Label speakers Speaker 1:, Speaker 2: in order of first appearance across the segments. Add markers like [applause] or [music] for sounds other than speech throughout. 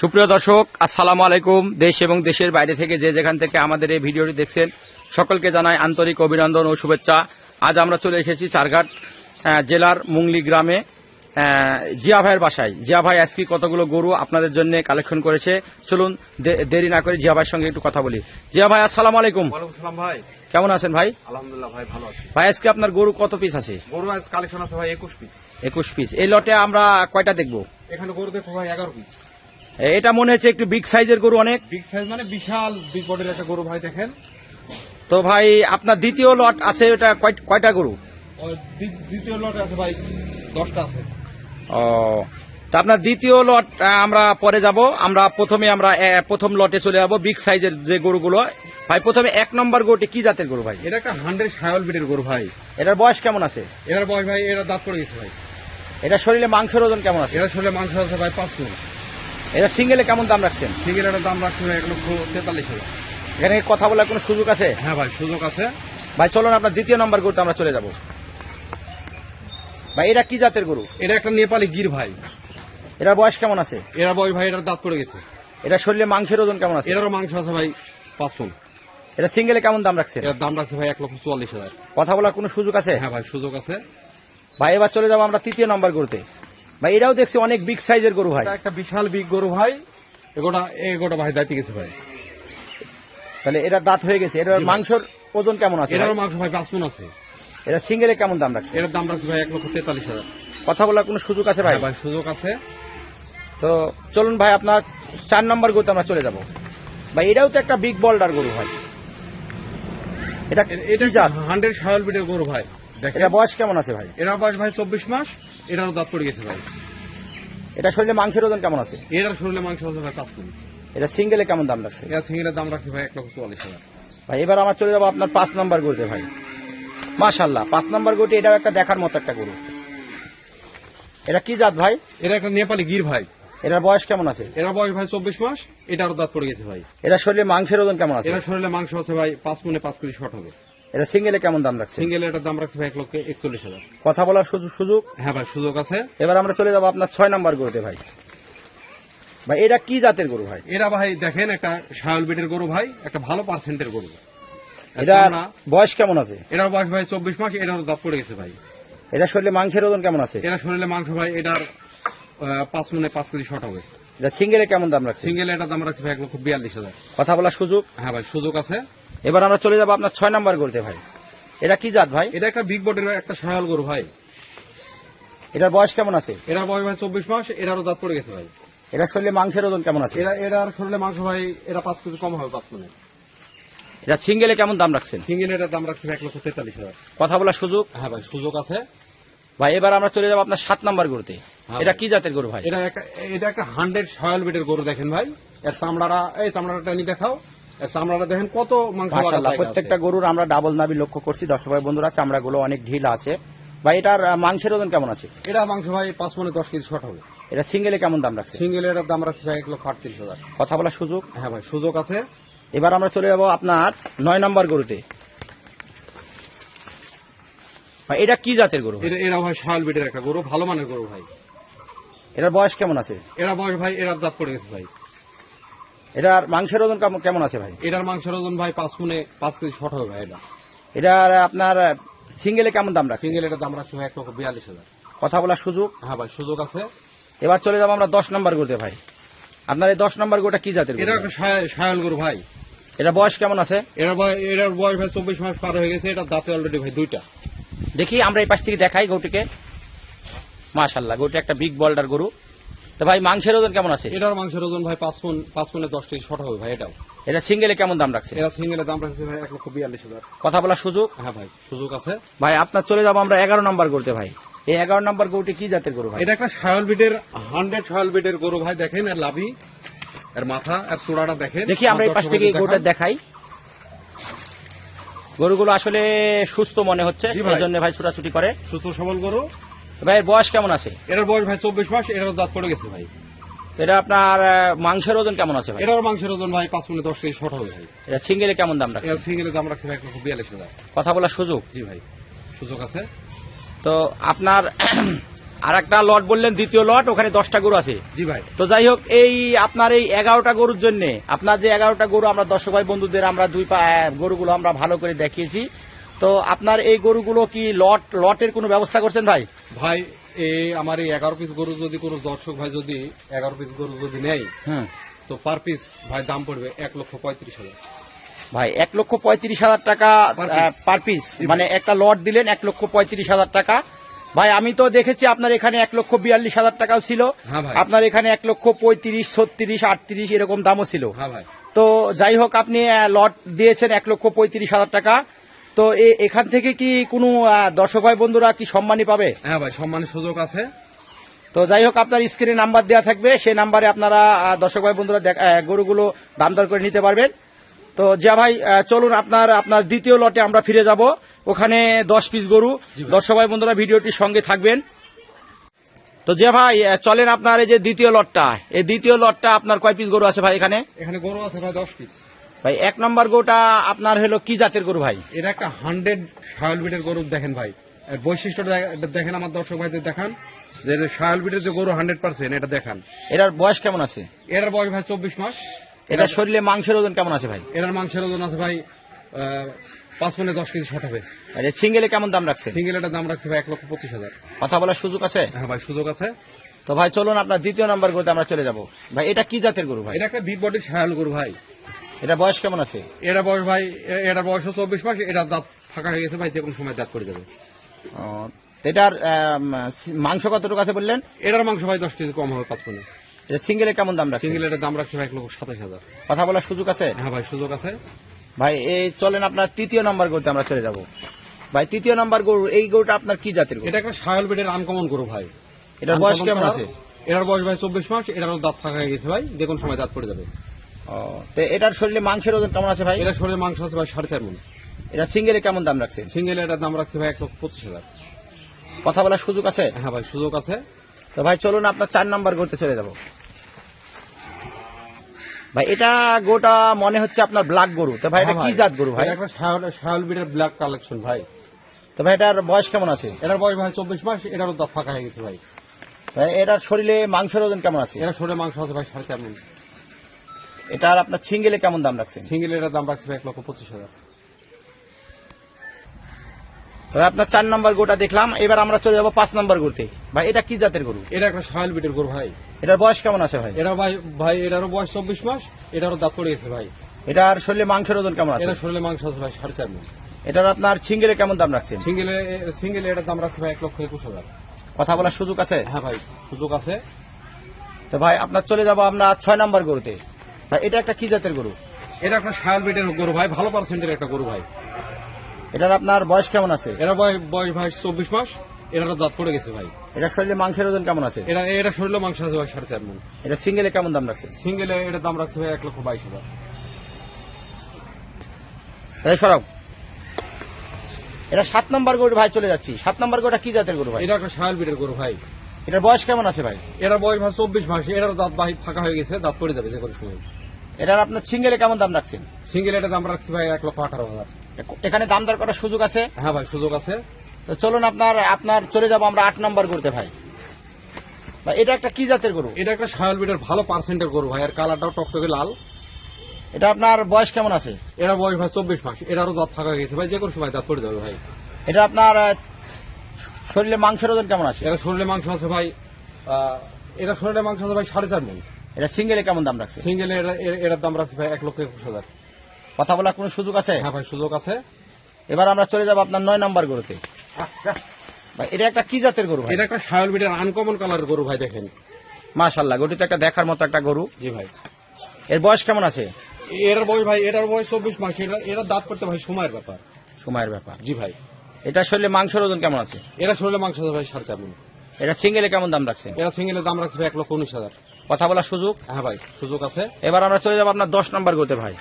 Speaker 1: সুপ্রিয় দর্শক আসসালামু আলাইকুম। দেশ এবং দেশের বাইরে থেকে যে যেখান থেকে আমাদের এই ভিডিওটি দেখছেন সকলকে জানাই আন্তরিক অভিনন্দন ও শুভেচ্ছা। আজ আমরা চলে এসেছি চারঘাট জেলার মুংলি গ্রামে। জিয়া ভাইয়ের বাসায়। জিয়া ভাই আজকে কতগুলো গরু আপনাদের জন্য কালেকশন করেছে? চলুন দেরি না করে জিয়া ভাইয়ের সঙ্গে একটু কথা বলি। জিয়া ভাই আসসালামু আলাইকুম।
Speaker 2: ভাই।
Speaker 1: কেমন আছেন ভাই?
Speaker 2: আলহামদুলিল্লাহ ভাই ভালো আছি।
Speaker 1: ভাই আজকে আপনার গরু কত পিস আছে?
Speaker 2: গরু আজ কালেকশন আছে ভাই একুশ পিস
Speaker 1: একুশ পিস এই লটে আমরা কয়টা দেখব?
Speaker 2: এখানে গরু দেখো ভাই এগারো পিস
Speaker 1: এটা মনে হচ্ছে একটু বিগ সাইজের গরু অনেক।
Speaker 2: বিগ সাইজ মানে বিশাল বিগ বডির একটা গরু ভাই দেখেন।
Speaker 1: তো ভাই আপনার দ্বিতীয় লট আছে ওটা কয়- কয়টা গরু?
Speaker 2: দ্বিতীয় লট আছে ভাই দশটা আছে।
Speaker 1: ও তা আপনার দ্বিতীয় লট আমরা পরে যাব। আমরা প্রথমে আমরা প্রথম লটে চলে যাব বিগ সাইজের যে গরুগুলো। ভাই প্রথমে এক নম্বর গরুটি কি জাতের গরু ভাই?
Speaker 2: এটা একটা হান্ড্রেড সায়ল বিটের গরু ভাই।
Speaker 1: এটার বয়স কেমন আছে?
Speaker 2: এটার বয়স ভাই এরা দাঁত পড়ে গেছে ভাই।
Speaker 1: এটা শরীরে মাংসের ওজন কেমন আছে?
Speaker 2: এরা শরীরে মাংস আছে ভাই পাঁচ কিলো।
Speaker 1: এটা সিঙ্গেলে কেমন দাম রাখছেন?
Speaker 2: সিঙ্গেল এটার দাম রাখছে ভাই এক লক্ষ তেতাল্লিশ হাজার।
Speaker 1: এখানে কথা বলার কোনো সুযোগ আছে?
Speaker 2: হ্যাঁ ভাই সুযোগ আছে।
Speaker 1: ভাই চলুন আপনার দ্বিতীয় নম্বর গরুতে আমরা চলে যাব। ভাই এটা কি জাতের গরু?
Speaker 2: এটা একটা নেপালি গির ভাই।
Speaker 1: এটার বয়স কেমন আছে?
Speaker 2: এরা বয়স ভাই এটার দাঁত পড়ে গেছে।
Speaker 1: এটা শরীরে মাংসের ওজন কেমন আছে?
Speaker 2: এটারও মাংস আছে ভাই পাঁচ টন।
Speaker 1: এটা সিঙ্গেলে কেমন দাম রাখছে
Speaker 2: এটার দাম রাখছে ভাই এক লক্ষ চুয়াল্লিশ হাজার।
Speaker 1: কথা বলার কোনো সুযোগ আছে?
Speaker 2: হ্যাঁ ভাই সুযোগ আছে।
Speaker 1: ভাই এবার চলে যাব আমরা তৃতীয় নম্বর গরুতে। ভাই এটাও দেখছি অনেক বিগ সাইজের গরু ভাই।
Speaker 2: একটা বিশাল বিগ গরু ভাই। এগোটা এগোটা ভাই দাঁড়িয়ে গেছে ভাই।
Speaker 1: তাহলে এটা দাঁত হয়ে গেছে। এটার মাংসর ওজন কেমন আছে
Speaker 2: এটারও
Speaker 1: ভাই?
Speaker 2: মাংস ভাই পাঁচ মন আছে।
Speaker 1: এটা সিঙ্গেলে কেমন দাম রাখছে?
Speaker 2: এটার দাম রাখছে ভাই এক লক্ষ তেতাল্লিশ হাজার।
Speaker 1: কথা বলার কোনো সুযোগ আছে ভাই?
Speaker 2: হ্যাঁ ভাই সুযোগ আছে।
Speaker 1: তো চলুন ভাই আপনার চার নম্বর গরুতে আমরা চলে যাব। ভাই এটাও তো একটা বিগ বল্ডার গরু ভাই। এটা
Speaker 2: এটা হান্ড্রেড সায়ল বিটের গরু ভাই।
Speaker 1: এটা বয়স কেমন আছে ভাই?
Speaker 2: এটার বয়স ভাই চব্বিশ মাস। এটারও দাঁত পড়ে গেছে ভাই।
Speaker 1: এটা শরীরে মাংসের ওজন কেমন আছে?
Speaker 2: এটার শরীরে মাংস আছে ভাই পাঁচ কেজি।
Speaker 1: এটা সিঙ্গেলে কেমন দাম রাখছে?
Speaker 2: এটা সিঙ্গেলের দাম রাখছে ভাই এক লক্ষ চুয়াল্লিশ হাজার।
Speaker 1: ভাই এবার আমার চলে যাব আপনার পাঁচ নম্বর গরুতে ভাই। মাশাল্লাহ পাঁচ নম্বর গরুটি এটাও একটা দেখার মতো একটা গরু। এটা কি জাত ভাই?
Speaker 2: এটা একটা নেপালি গির ভাই।
Speaker 1: এটার বয়স কেমন আছে?
Speaker 2: এটার বয়স ভাই চব্বিশ মাস এটারও দাঁত পড়ে গেছে ভাই।
Speaker 1: এটা শরীরে মাংসের ওজন কেমন আছে?
Speaker 2: এটা শরীরে মাংস আছে ভাই পাঁচ মনে পাঁচ কেজি শর্ট হবে।
Speaker 1: এটা সিঙ্গেলে কেমন দাম রাখছে
Speaker 2: সিঙ্গেল এটার দাম রাখছে এক লক্ষ একচল্লিশ হাজার।
Speaker 1: কথা বলার সুযোগ সুযোগ?
Speaker 2: হ্যাঁ ভাই সুযোগ আছে।
Speaker 1: এবার আমরা চলে যাব আপনার ছয় নম্বর গরুতে ভাই। ভাই এটা কি জাতের গরু ভাই?
Speaker 2: এরা ভাই দেখেন একটা সায়ল বিটের গরু ভাই একটা ভালো পার্সেন্টের গরু।
Speaker 1: এটা বয়স কেমন আছে?
Speaker 2: এটার বয়স ভাই চব্বিশ মাস এটার দাঁত পড়ে গেছে ভাই।
Speaker 1: এটা শরীরে মাংসের ওজন কেমন আছে?
Speaker 2: এটা শরীরে মাংস ভাই এটার পাঁচ মনে পাঁচ কেজি শর্ট হবে।
Speaker 1: এটা সিঙ্গেলে কেমন দাম রাখছে
Speaker 2: সিঙ্গেল এটার দাম রাখছে ভাই এক লক্ষ বিয়াল্লিশ হাজার।
Speaker 1: কথা বলার সুযোগ?
Speaker 2: হ্যাঁ ভাই সুযোগ আছে।
Speaker 1: এবার আমরা চলে যাব আপনার ছয় নম্বর গরুতে ভাই। এটা কি জাত ভাই?
Speaker 2: এটা একটা বিগ বডির একটা সায়াল গরু ভাই।
Speaker 1: এটার বয়স কেমন আছে?
Speaker 2: এটার বয়স ভাই চব্বিশ মাস এটারও দাঁত পড়ে গেছে ভাই।
Speaker 1: এটা শরীরে মাংসের ওজন কেমন আছে?
Speaker 2: এরা এটার শরীরে মাংস ভাই এটা পাঁচ কেজি কম হবে পাঁচ মনে
Speaker 1: এটা সিঙ্গেলে কেমন দাম রাখছেন?
Speaker 2: সিঙ্গেল এটার দাম রাখছে এক লক্ষ তেতাল্লিশ হাজার।
Speaker 1: কথা বলার সুযোগ?
Speaker 2: হ্যাঁ ভাই সুযোগ আছে।
Speaker 1: ভাই এবার আমরা চলে যাব আপনার সাত নম্বর গরুতে
Speaker 2: হ্যাঁ
Speaker 1: এটা কি জাতের গরু ভাই?
Speaker 2: এটা একটা এটা একটা হান্ড্রেড সয়াল বিটের গরু দেখেন ভাই। এর চামড়াটা এই চামড়াটা নি দেখাও। চামড়াটা দেখেন কত মাংস
Speaker 1: প্রত্যেকটা গরুর আমরা ডাবল নাবি লক্ষ্য করছি। দর্শক ভাই বন্ধুরা চামড়াগুলো অনেক ঢিল আছে। ভাই এটার মাংসের ওজন কেমন আছে?
Speaker 2: এটা মাংস ভাই পাঁচ মনে দশ কেজি শর্ট হবে।
Speaker 1: এটা সিঙ্গেলে কেমন দাম রাখছে
Speaker 2: সিঙ্গেল এটার দাম রাখছে এক লক্ষ আটত্রিশ হাজার।
Speaker 1: কথা বলার সুযোগ?
Speaker 2: হ্যাঁ ভাই সুযোগ আছে।
Speaker 1: এবার আমরা চলে যাব আপনার নয় নম্বর গরুতে। ভাই এটা কি জাতের গরু
Speaker 2: এটা এরা ভাই শাল বিটের একটা গরু ভালো মানের গরু ভাই।
Speaker 1: এটার বয়স কেমন আছে?
Speaker 2: এরা বয়স ভাই এরা দাঁত পড়ে গেছে ভাই।
Speaker 1: এটার মাংসের ওজন কেমন- আছে ভাই?
Speaker 2: এটার মাংসের ওজন ভাই পাঁচ মনে পাঁচ কেজি শর্ট হবে ভাই এটা।
Speaker 1: এটার আপনার সিঙ্গেলে কেমন দাম রাখছে
Speaker 2: সিঙ্গেল এটার দাম রাখছে ভাই এক লক্ষ বিয়াল্লিশ হাজার।
Speaker 1: কথা বলার সুযোগ?
Speaker 2: হ্যাঁ ভাই সুযোগ আছে।
Speaker 1: এবার চলে যাব আমরা দশ নম্বর গরুতে ভাই। আপনার এই দশ নম্বর গরুটা কি জাতের
Speaker 2: এটা একটা সায়- সায়াল গরু ভাই।
Speaker 1: এটা বয়স কেমন আছে?
Speaker 2: বয় এটার বয়স ভাই চব্বিশ মাস পার হয়ে গেছে এটা দাঁতে অলরেডি ভাই দুইটা।
Speaker 1: দেখি আমরা এই পাশ থেকে দেখাই গরুটিকে। মাশাল্লাহ গরুটি একটা বিগ বল্ডার গরু। তো ভাই মাংসের ওজন কেমন আছে?
Speaker 2: এটার মাংসের ওজন ভাই পাঁচ মন পাঁচ মনে দশ কেজি শর্ট হবে ভাই এটাও।
Speaker 1: এটা সিঙ্গেলে কেমন দাম রাখছে
Speaker 2: এটা সিঙ্গেলের দাম রাখছে ভাই এক লক্ষ বিয়াল্লিশ হাজার।
Speaker 1: কথা বলার সুযোগ?
Speaker 2: হ্যাঁ ভাই সুযোগ আছে।
Speaker 1: ভাই আপনার চলে যাব আমরা এগারো নম্বর গরুতে ভাই। এই এগারো নম্বর গরুটি কি জাতের গরু ভাই?
Speaker 2: এটা একটা সায়ল বিটের হান্ড্রেড সায়ল বিটের গরু ভাই দেখেন এর লাভি এর মাথা এর চূড়াটা দেখেন।
Speaker 1: দেখি আমরা এই পাশ থেকে এই গরুটা দেখাই। গরুগুলো আসলে সুস্থ মনে হচ্ছে। এই জন্য ভাই ছুটাছুটি করে।
Speaker 2: সুস্থ সবল গরু।
Speaker 1: ভাই এর বয়স কেমন আছে?
Speaker 2: এটার বয়স ভাই চব্বিশ মাস এটার দাঁত পড়ে গেছে ভাই।
Speaker 1: এটা আপনার মাংসের ওজন কেমন আছে ভাই?
Speaker 2: এটার মাংসের ওজন ভাই পাঁচ মিনিট দশ কেজি শর্ট হবে ভাই।
Speaker 1: এটা সিঙ্গেলে কেমন দাম রাখছে
Speaker 2: এর সিঙ্গেলের দাম রাখছে ভাই লক্ষ বিয়াল্লিশ হাজার।
Speaker 1: কথা বলার সুযোগ?
Speaker 2: জি ভাই সুযোগ আছে।
Speaker 1: তো আপনার [clears throat] আর একটা লট বললেন দ্বিতীয় লট ওখানে দশটা গরু আছে।
Speaker 2: জি ভাই।
Speaker 1: তো যাই হোক এই আপনার এই এগারোটা গরুর জন্য আপনার যে এগারোটা গরু আমরা দর্শক ভাই বন্ধুদের আমরা দুই পা গরুগুলো আমরা ভালো করে দেখিয়েছি। তো আপনার এই গরুগুলো কি লট লটের কোনো ব্যবস্থা করছেন ভাই?
Speaker 2: ভাই এই আমার এই এগারো পিস গরু যদি কোনো দর্শক ভাই যদি এগারো পিস গরু যদি নেয় তো পার পিস ভাই দাম পড়বে এক লক্ষ পঁয়ত্রিশ হাজার।
Speaker 1: ভাই এক লক্ষ পঁয়ত্রিশ হাজার টাকা পার পিস মানে একটা লট দিলেন এক লক্ষ পঁয়ত্রিশ হাজার টাকা। ভাই আমি তো দেখেছি আপনার এখানে এক লক্ষ বিয়াল্লিশ হাজার টাকাও ছিল।
Speaker 2: হ্যাঁ
Speaker 1: আপনার এখানে এক লক্ষ পঁয়ত্রিশ ছত্রিশ আটত্রিশ এরকম দামও ছিল।
Speaker 2: হ্যাঁ ভাই।
Speaker 1: তো যাই হোক আপনি লট দিয়েছেন এক লক্ষ পঁয়ত্রিশ হাজার টাকা। তো এখান থেকে কি কোনো দর্শক ভাই বন্ধুরা কি সম্মানী পাবে?
Speaker 2: হ্যাঁ ভাই সম্মানের সুযোগ আছে।
Speaker 1: তো যাই হোক আপনার স্ক্রিনে নাম্বার দেওয়া থাকবে সেই নাম্বারে আপনারা দর্শক ভাই বন্ধুরা গরুগুলো দাম দর করে নিতে পারবেন। তো জিয়া ভাই চলুন আপনার আপনার দ্বিতীয় লটে আমরা ফিরে যাব। ওখানে দশ পিস গরু। দর্শক ভাই বন্ধুরা ভিডিওটির সঙ্গে থাকবেন। তো জিয়া ভাই চলেন আপনার এই যে দ্বিতীয় লটটা। এই দ্বিতীয় লটটা আপনার কয় পিস গরু আছে ভাই এখানে?
Speaker 2: এখানে গরু আছে ভাই দশ পিস।
Speaker 1: ভাই এক নম্বর গরুটা আপনার হলো কি জাতের গরু ভাই?
Speaker 2: এটা একটা হান্ড্রেড শায়াল বিটের গরু দেখেন ভাই। এর বৈশিষ্ট্যটা দেখেন আমার দর্শক ভাইদের দেখান। যে শায়াল বিটের যে গরু হান্ড্রেড পার্সেন্ট এটা দেখান।
Speaker 1: এটার বয়স কেমন আছে?
Speaker 2: এটার বয়স ভাই চব্বিশ মাস।
Speaker 1: এটা শরীরে মাংসের ওজন কেমন আছে ভাই?
Speaker 2: এটার মাংসের ওজন আছে ভাই পাঁচ মানে দশ কেজি শট হবে
Speaker 1: আর সিঙ্গেলে কেমন দাম রাখছে
Speaker 2: সিঙ্গেল এটার দাম রাখছে ভাই এক লক্ষ পঁচিশ হাজার।
Speaker 1: কথা বলার সুযোগ আছে?
Speaker 2: হ্যাঁ ভাই সুযোগ আছে।
Speaker 1: তো ভাই চলুন আপনার দ্বিতীয় নম্বর গরুতে আমরা চলে যাব। ভাই এটা কি জাতের গরু ভাই?
Speaker 2: এটা একটা বিগ বডির শায়াল গরু ভাই।
Speaker 1: এটা বয়স কেমন আছে?
Speaker 2: এটা বয়স ভাই এটা বয়স চব্বিশ মাস এটার দাঁত ফাঁকা হয়ে গেছে ভাই যে কোনো সময় দাঁত করে যাবে।
Speaker 1: এটার মাংস কতটুকু আছে বললেন?
Speaker 2: এটার মাংস ভাই দশ কেজি কম হবে পাঁচ পনে
Speaker 1: এটা সিঙ্গেলে কেমন দাম রাখছে
Speaker 2: সিঙ্গেল এটার দাম রাখছে ভাই এক লক্ষ সাতাশ হাজার।
Speaker 1: কথা বলার সুযোগ আছে?
Speaker 2: হ্যাঁ ভাই সুযোগ আছে।
Speaker 1: ভাই এই চলেন আপনার তৃতীয় নম্বর গরুতে আমরা চলে যাব। ভাই তৃতীয় নম্বর গরু এই গরুটা আপনার কি জাতের
Speaker 2: এটা একটা শায়াল বেডের আনকমন গরু ভাই।
Speaker 1: এটার বয়স কেমন আছে?
Speaker 2: এটার বয়স ভাই চব্বিশ মাস এটারও দাঁত ফাঁকা হয়ে গেছে ভাই যে কোনো সময় দাঁত পড়ে যাবে।
Speaker 1: ও, তো এটার শরীরে মাংসের ওজন কেমন আছে ভাই?
Speaker 2: এটা শরীরে মাংস আছে ভাই সাড়ে চার মন।
Speaker 1: এটা সিঙ্গেলে কেমন দাম রাখছে
Speaker 2: সিঙ্গেল এটার দাম রাখছে ভাই এক লক্ষ পঁচিশ হাজার।
Speaker 1: কথা বলার সুযোগ আছে?
Speaker 2: হ্যাঁ ভাই সুযোগ আছে।
Speaker 1: তো ভাই চলুন আপনার চার নাম্বার গরুতে চলে যাব। ভাই এটা গোটা মনে হচ্ছে আপনার ব্ল্যাক গরু। তো ভাই এটা
Speaker 2: হ্যাঁ
Speaker 1: কি জাত গরু ভাই?
Speaker 2: একটা বিটের ব্ল্যাক কালেকশন ভাই।
Speaker 1: তো ভাই এটার বয়স কেমন আছে?
Speaker 2: এটার বয়স ভাই চব্বিশ মাস এটারও ফাঁকা হয়ে গেছে ভাই।
Speaker 1: এটার শরীরে মাংসের ওজন কেমন আছে?
Speaker 2: এটা শরীরে মাংস আছে ভাই সাড়ে চার মন।
Speaker 1: এটার আপনার সিঙ্গেলে কেমন দাম রাখছে
Speaker 2: সিঙ্গেলের দাম রাখছে এক লক্ষ পঁচিশ হাজার।
Speaker 1: তবে আপনার চার নম্বর গরুটা দেখলাম এবার আমরা চলে যাব পাঁচ নম্বর গরুতে। ভাই এটা কি জাতের গরু?
Speaker 2: এটা একটা শায়াল বিটের গরু ভাই।
Speaker 1: এটার বয়স কেমন আছে ভাই?
Speaker 2: এটা ভাই ভাই এটারও বয়স চব্বিশ মাস এটারও দাঁত পড়ে গেছে ভাই।
Speaker 1: এটার শরীরে মাংসের ওজন কেমন আছে?
Speaker 2: এটা শরীরে মাংস আছে ভাই সাড়ে চার মন।
Speaker 1: এটার আপনার সিঙ্গেলে কেমন দাম রাখছেন?
Speaker 2: সিঙ্গেলে সিঙ্গেলে এটার দাম রাখছে ভাই এক লক্ষ একুশ হাজার।
Speaker 1: কথা বলার সুযোগ আছে?
Speaker 2: হ্যাঁ ভাই সুযোগ আছে।
Speaker 1: তো ভাই আপনার চলে যাব আমরা ছয় নম্বর গরুতে। ভাই এটা একটা কি জাতের গরু?
Speaker 2: এটা একটা শায়াল বিটের গরু ভাই ভালো পার্সেন্টের একটা গরু ভাই।
Speaker 1: এটার আপনার বয়স কেমন আছে?
Speaker 2: এটা বয়স বয়স ভাই চব্বিশ মাস এটা দাঁত পড়ে গেছে ভাই।
Speaker 1: এটার শরীরে মাংসের ওজন কেমন আছে?
Speaker 2: এটা এটা শরীরে মাংস আছে ভাই সাড়ে চার মন
Speaker 1: এটা সিঙ্গেলে কেমন দাম রাখছে?
Speaker 2: সিঙ্গেলে এটা দাম রাখছে ভাই এক লক্ষ বাইশ হাজার।
Speaker 1: এই সরব। এটা সাত নম্বর গরু ভাই চলে যাচ্ছি। সাত নম্বর গরুটা কি জাতের গরু ভাই?
Speaker 2: এটা একটা শায়াল বিটের গরু ভাই।
Speaker 1: এটার বয়স কেমন আছে ভাই?
Speaker 2: এটা বয়স ভাই চব্বিশ মাস এটার দাঁত ভাই ফাঁকা হয়ে গেছে দাঁত পড়ে যাবে যে কোনো সময়।
Speaker 1: এটার আপনার সিঙ্গেলে কেমন দাম রাখছেন?
Speaker 2: সিঙ্গেল এটা দাম রাখছি ভাই এক লক্ষ আঠারো হাজার।
Speaker 1: এখানে দাম দর করার সুযোগ আছে?
Speaker 2: হ্যাঁ ভাই সুযোগ আছে।
Speaker 1: তো চলুন আপনার আপনার চলে যাব আমরা আট নম্বর করতে ভাই। ভাই এটা একটা কি জাতের গরু?
Speaker 2: এটা একটা শায়াল বিটের ভালো পার্সেন্টের গরু ভাই আর কালারটাও টকটকে লাল।
Speaker 1: এটা আপনার বয়স কেমন আছে?
Speaker 2: এটা বয়স ভাই চব্বিশ মাস এটারও দাঁত ফাঁকা গেছে ভাই যে কোনো সময় দাঁত পড়ে যাবে ভাই।
Speaker 1: এটা আপনার শরীরে মাংসের ওজন কেমন আছে?
Speaker 2: এটা শরীরে মাংস আছে ভাই এটা শরীরে মাংস আছে ভাই সাড়ে চার মন।
Speaker 1: এটা সিঙ্গেলে কেমন দাম রাখছে?
Speaker 2: সিঙ্গেল এটার দাম রাখছে ভাই এক লক্ষ একুশ হাজার।
Speaker 1: কথা বলার কোনো সুযোগ আছে?
Speaker 2: হ্যাঁ ভাই সুযোগ আছে।
Speaker 1: এবার আমরা চলে যাব আপনার নয় নম্বর গরুতে। ভাই এটা একটা কি জাতের গরু ভাই?
Speaker 2: এটা একটা শায়াল বিটের আনকমন কালারের গরু ভাই দেখেন।
Speaker 1: মাশাল্লাহ গরুটা একটা দেখার মতো একটা গরু।
Speaker 2: জি ভাই।
Speaker 1: এর বয়স কেমন আছে?
Speaker 2: এটার বয়স ভাই এটার বয়স চব্বিশ মাস। এটা এটা দাঁত করতে ভাই সময়ের ব্যাপার।
Speaker 1: সময়ের ব্যাপার।
Speaker 2: জি ভাই।
Speaker 1: এটা শরীরে মাংসের ওজন কেমন আছে?
Speaker 2: এটা শরীরে মাংস আছে ভাই সাড়ে চার
Speaker 1: এটা সিঙ্গেলে কেমন দাম রাখছে
Speaker 2: এটা সিঙ্গেলের দাম রাখছে এক লক্ষ উনিশ হাজার।
Speaker 1: কথা বলার সুযোগ?
Speaker 2: হ্যাঁ ভাই সুযোগ আছে।
Speaker 1: এবার আমরা চলে যাব আপনার দশ নম্বর গরুতে ভাই।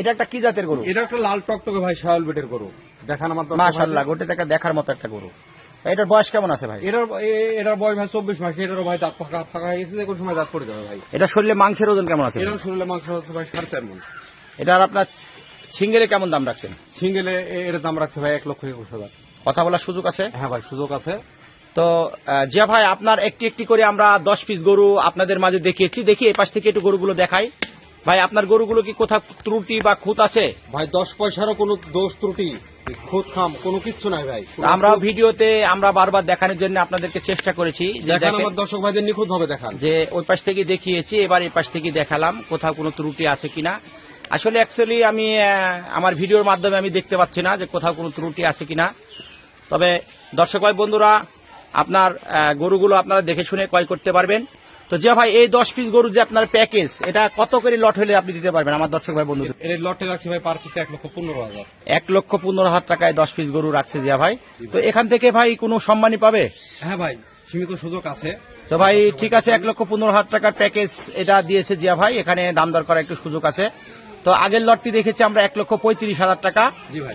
Speaker 1: এটা একটা কি জাতের গরু?
Speaker 2: এটা একটা লাল টকটকে ভাই শায়াল বেটের গরু। দেখান আমার
Speaker 1: মাশাল্লাহ। গরুটা একটা দেখার মতো একটা গরু। এটার বয়স কেমন আছে ভাই?
Speaker 2: এটার এটার বয়স ভাই চব্বিশ মাস এটারও ভাই দাঁত ফাঁকা ফাঁকা হয়ে গেছে যে কোনো সময় দাঁত পড়ে যাবে ভাই।
Speaker 1: এটা শরীরে মাংসের ওজন কেমন আছে?
Speaker 2: এটার শরীরে মাংস হচ্ছে ভাই সাড়ে চার মন
Speaker 1: এটার আপনার সিঙ্গেলে কেমন দাম রাখছেন?
Speaker 2: সিঙ্গেলে এ- এটার দাম রাখছে ভাই এক লক্ষ একুশ হাজার।
Speaker 1: কথা বলার সুযোগ আছে?
Speaker 2: হ্যাঁ ভাই সুযোগ আছে।
Speaker 1: তো জিয়া ভাই আপনার একটি একটি করে আমরা দশ পিস গরু আপনাদের মাঝে দেখিয়েছি। দেখি এপাশ থেকে একটু গরুগুলো দেখাই। ভাই আপনার গরুগুলো কি কোথাও ত্রুটি বা খুঁত আছে?
Speaker 2: ভাই দশ পয়সারও কোনো দোষ ত্রুটি খুদ খাম কোনো কিচ্ছু নাই ভাই।
Speaker 1: আমরা ভিডিওতে আমরা বারবার দেখানোর জন্য আপনাদেরকে চেষ্টা করেছি
Speaker 2: আমার দর্শক ভাইদের নিখুঁত ভাবে দেখান।
Speaker 1: যে ওই পাশ থেকে দেখিয়েছি এবার এই পাশ থেকে দেখালাম কোথাও কোনো ত্রুটি আছে কিনা। আসলে অ্যাকচুয়ালি আমি আমার ভিডিওর মাধ্যমে আমি দেখতে পাচ্ছি না যে কোথাও কোনো ত্রুটি আছে কিনা। তবে দর্শক ভাই বন্ধুরা আপনার গরুগুলো আপনারা দেখে শুনে ক্রয় করতে পারবেন। তো জিয়া ভাই এই দশ পিস গরু যে আপনার প্যাকেজ এটা কত করে লট হলে আপনি দিতে পারবেন আমার দর্শক ভাই বন্ধু
Speaker 2: এর লটে রাখছি ভাই পার পিসে এক লক্ষ পনেরো হাজার।
Speaker 1: এক লক্ষ পনেরো হাজার টাকায় দশ পিস গরু রাখছে জিয়া ভাই। তো এখান থেকে ভাই কোনো সম্মানই পাবে?
Speaker 2: হ্যাঁ ভাই সীমিত সুযোগ আছে।
Speaker 1: তো ভাই ঠিক আছে এক লক্ষ পনেরো হাজার টাকার প্যাকেজ এটা দিয়েছে জিয়া ভাই। এখানে দাম দর করার একটু সুযোগ আছে। তো আগের লটটি দেখেছি আমরা এক লক্ষ পঁয়ত্রিশ হাজার টাকা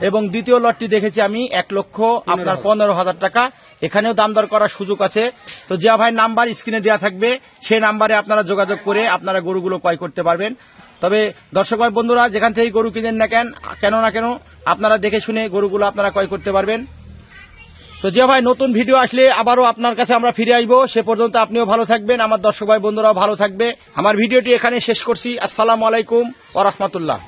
Speaker 1: এবং দ্বিতীয় লটটি দেখেছি আমি এক লক্ষ আপনার পনেরো হাজার টাকা। এখানেও দাম দর করার সুযোগ আছে। তো জিয়া ভাই নাম্বার স্ক্রিনে দেওয়া থাকবে। সেই নাম্বারে আপনারা যোগাযোগ করে আপনারা গরুগুলো ক্রয় করতে পারবেন। তবে দর্শক ভাই বন্ধুরা যেখান থেকে গরু কিনেন না কেন কেন না কেন আপনারা দেখে শুনে গরুগুলো আপনারা ক্রয় করতে পারবেন। তো জিয়া ভাই, নতুন ভিডিও আসলে আবারও আপনার কাছে আমরা ফিরে আসব। সে পর্যন্ত আপনিও ভালো থাকবেন, আমার দর্শক ভাই, বন্ধুরাও ভালো থাকবে। আমার ভিডিওটি এখানে শেষ করছি। আসসালাম আলাইকুম ওরহমতুল্লাহ